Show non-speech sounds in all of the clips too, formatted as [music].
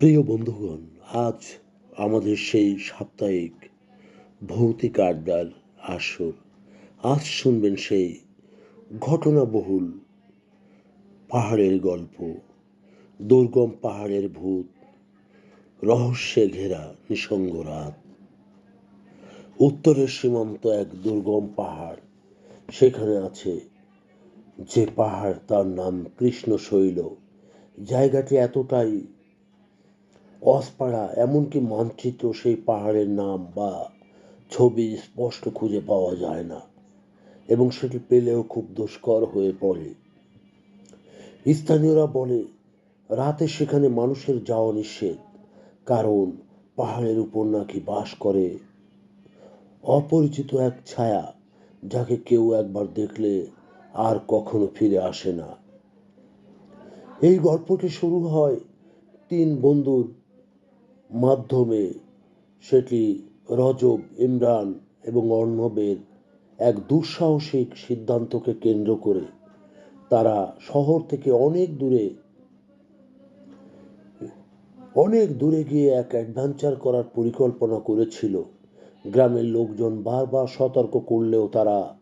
প্রিয় বন্ধুগণ, আজ আমাদের সেই সাপ্তাহিক ভৌতিক আড্ডার আসর। আজ শুনবেন সেই ঘটনাবহুল পাহাড়ের গল্প, দুর্গম পাহাড়ের ভূত, রহস্যে ঘেরা নিসঙ্গ রাত। উত্তরের সীমান্ত এক দুর্গম পাহাড়, সেখানে আছে যে পাহাড় তার নাম কৃষ্ণশৈল। জায়গাটি এতটাই অসপাড়া এমনকি মানচিত্র সেই পাহাড়ের নাম বা ছবি স্পষ্ট খুঁজে পাওয়া যায় না এবং সেটি পেলেও খুব দুষ্কর হয়ে পড়ে। স্থানীয়রা বলে, রাতে সেখানে মানুষের যাওয়া নিষেধ, কারণ পাহাড়ের উপর নাকি বাস করে। অপরিচিত এক ছায়া, যাকে কেউ একবার দেখলে আর কখনো ফিরে আসে না। এই গল্পটি শুরু হয় তিন বন্ধুর মাধ্যমে সেটি রজব, ইমরান এবং অর্ণবের এক দুঃসাহসিক সিদ্ধান্তকে কেন্দ্র করে তারা শহর থেকে অনেক দূরে অনেক দূরে গিয়ে এক অ্যাডভেঞ্চার করার পরিকল্পনা করেছিল। গ্রামের লোকজন বারবার সতর্ক করলেও তারা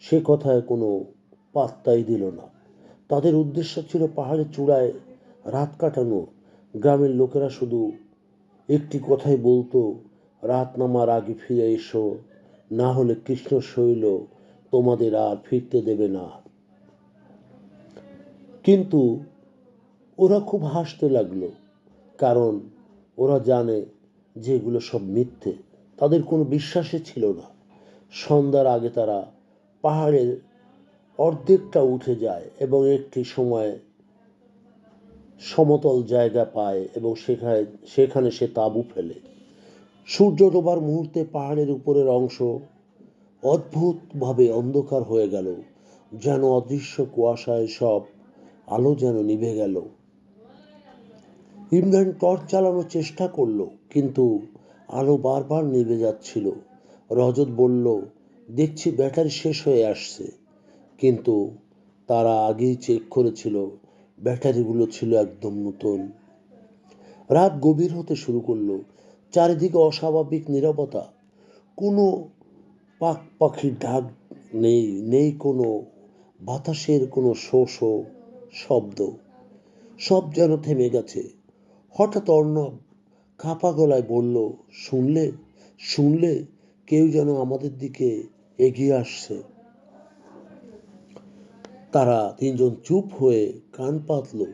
সে কথায় কোনো পাত্তাই দিল না। তাদের উদ্দেশ্য ছিল পাহাড়ের চূড়ায় রাত কাটানো। গ্রামের লোকেরা শুধু একটি কথাই বলতো, রাত নামার আগে ফিরে এসো, না হলে কৃষ্ণ শৈল তোমাদের আর ফিরতে দেবে না। কিন্তু ওরা খুব হাসতে লাগল, কারণ ওরা জানে যে এগুলো সব মিথ্যে, তাদের কোনো বিশ্বাসই ছিল না। সন্ধ্যার আগে তারা পাহাড়ের অর্ধেকটা উঠে যায় এবং একটি সময় সমতল জায়গা পায় এবং সেখানে সেখানে সে তাঁবু ফেলে। সূর্য ডোবার মুহূর্তে পাহাড়ের উপরের অংশ অদ্ভুতভাবে অন্ধকার হয়ে গেল, যেন অদৃশ্য কুয়াশায় সব আলো যেন নিভে গেল। ইমরান টর্চ চালানোর চেষ্টা করল, কিন্তু আলো বারবার নিভে যাচ্ছিল। রজত বলল, দেখছি ব্যাটারি শেষ হয়ে আসছে। কিন্তু তারা আগেই চেক করেছিল ব্যাটারিগুলো ছিল একদম নতুন। রাত গভীর হতে শুরু করল, চারিদিকে অস্বাভাবিক নীরবতা। কোনো পাক পাখির ডাক নেই নেই কোনো বাতাসের কোনো শো শো শব্দ। সব যেন থেমে গেছে। হঠাৎ অর্ণব কাঁপা গলায় বলল, শুনলে শুনলে কেউ যেন আমাদের দিকে এগিয়ে আসছে। তারা তিনজন চুপ হয়ে কান পাতল।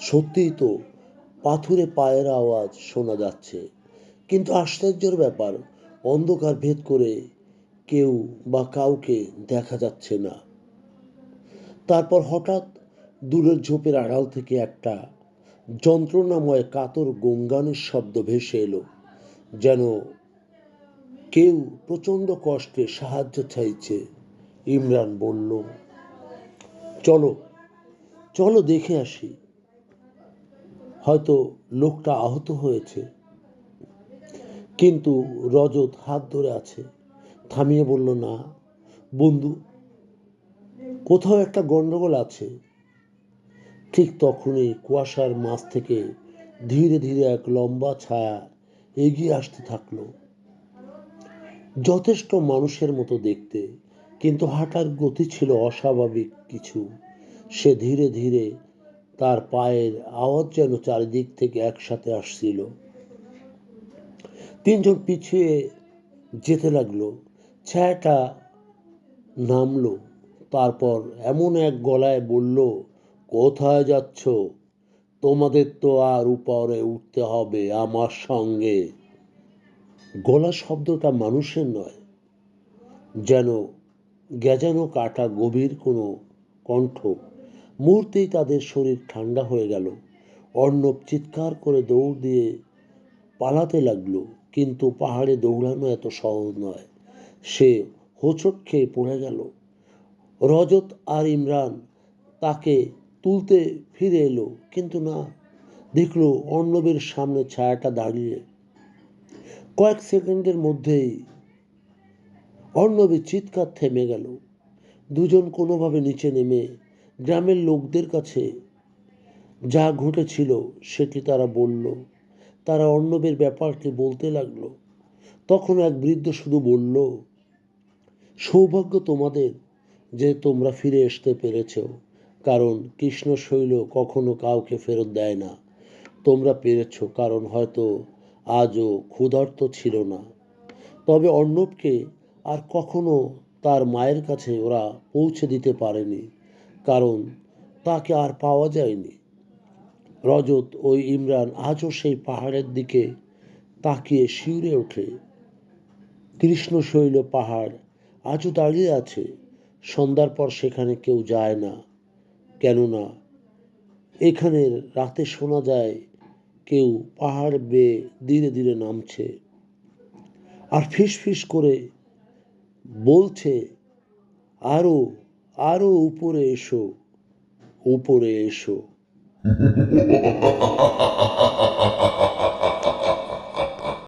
সত্যিই তো পাথুরে পায়ের আওয়াজ শোনা যাচ্ছে। কিন্তু আশ্চর্যের ব্যাপার, অন্ধকার ভেদ করে কেউ বা কাউকে দেখা যাচ্ছে না। তারপর হঠাৎ দূরের ঝোপের আড়াল থেকে একটা যন্ত্রণাময় কাতর গঙ্গানের শব্দ ভেসে এলো, যেন কেউ প্রচণ্ড কষ্টে সাহায্য চাইছে, ইমরান বলল। চলো চলো দেখে আসি। হয়তো লোকটা আহত হয়েছে। কিন্তু রজত হাত ধরে আছে। থামিয়ে বলল, না, বন্ধু, কোথাও একটা গন্ডগোল আছে। ঠিক তখনই কুয়াশার মাছ থেকে ধীরে ধীরে এক লম্বা ছায়া এগিয়ে আসতে থাকল। যথেষ্ট মানুষের মতো দেখতে। কিন্তু হাঁটার গতি ছিল অস্বাভাবিক কিছু। সে ধীরে ধীরে তার পায়ের আওয়াজ যেন চারিদিক থেকে একসাথে আসছিল। তিনজন পিছিয়ে যেতে লাগল। ছায়াটা নামলো। তারপর এমন এক গলায় বলল, কোথায় যাচ্ছ? তোমাদের তো আর উপরে উঠতে হবে আমার সঙ্গে। গলা শব্দটা মানুষের নয়, যেন গেজানো কাটা গভীর কোনো কণ্ঠ। মুহূর্তেই তাদের শরীর ঠান্ডা হয়ে গেল। অর্ণব চিৎকার করে দৌড় দিয়ে পালাতে লাগল, কিন্তু পাহাড়ে দৌড়ানো এত সহজ নয়। সে হোঁচট খেয়ে পড়ে গেল। রজত আর ইমরান তাকে তুলতে ফিরে এলো, কিন্তু না, দেখল অর্ণবের সামনে ছায়াটা দাঁড়িয়ে। কয়েক সেকেন্ডের মধ্যেই অর্ণবের চিৎকার থেমে গেল। দুজন কোনোভাবে নিচে নেমে গ্রামের লোকদের কাছে যা ঘটেছিল সেটি তারা বলল। তারা অর্ণবের ব্যাপারটি বলতে লাগল। তখন এক বৃদ্ধ শুধু বলল, সৌভাগ্য তোমাদের যে তোমরা ফিরে আসতে পেরেছ, কারণ কৃষ্ণশৈল কখনো কাউকে ফেরত দেয় না। তোমরা পেরেছ, কারণ হয়তো আজও ক্ষুধার্ত ছিল না। তবে অর্ণবকে আর কখনো তার মায়ের কাছে ওরা পৌঁছে দিতে পারেনি, কারণ তাকে আর পাওয়া যায়নি। রজত ওই ইমরান আজও সেই পাহাড়ের দিকে তাকিয়ে শিউরে ওঠে। কৃষ্ণশৈল পাহাড় আজও দাঁড়িয়ে আছে, সন্ধ্যার পর সেখানে কেউ যায় না। কেননা এখানে রাতে শোনা যায়, কেউ পাহাড় বেয়ে ধীরে ধীরে নামছে। আর ফিস ফিস করে বলছে আরও আরও উপরে এসো উপরে এসো। [laughs]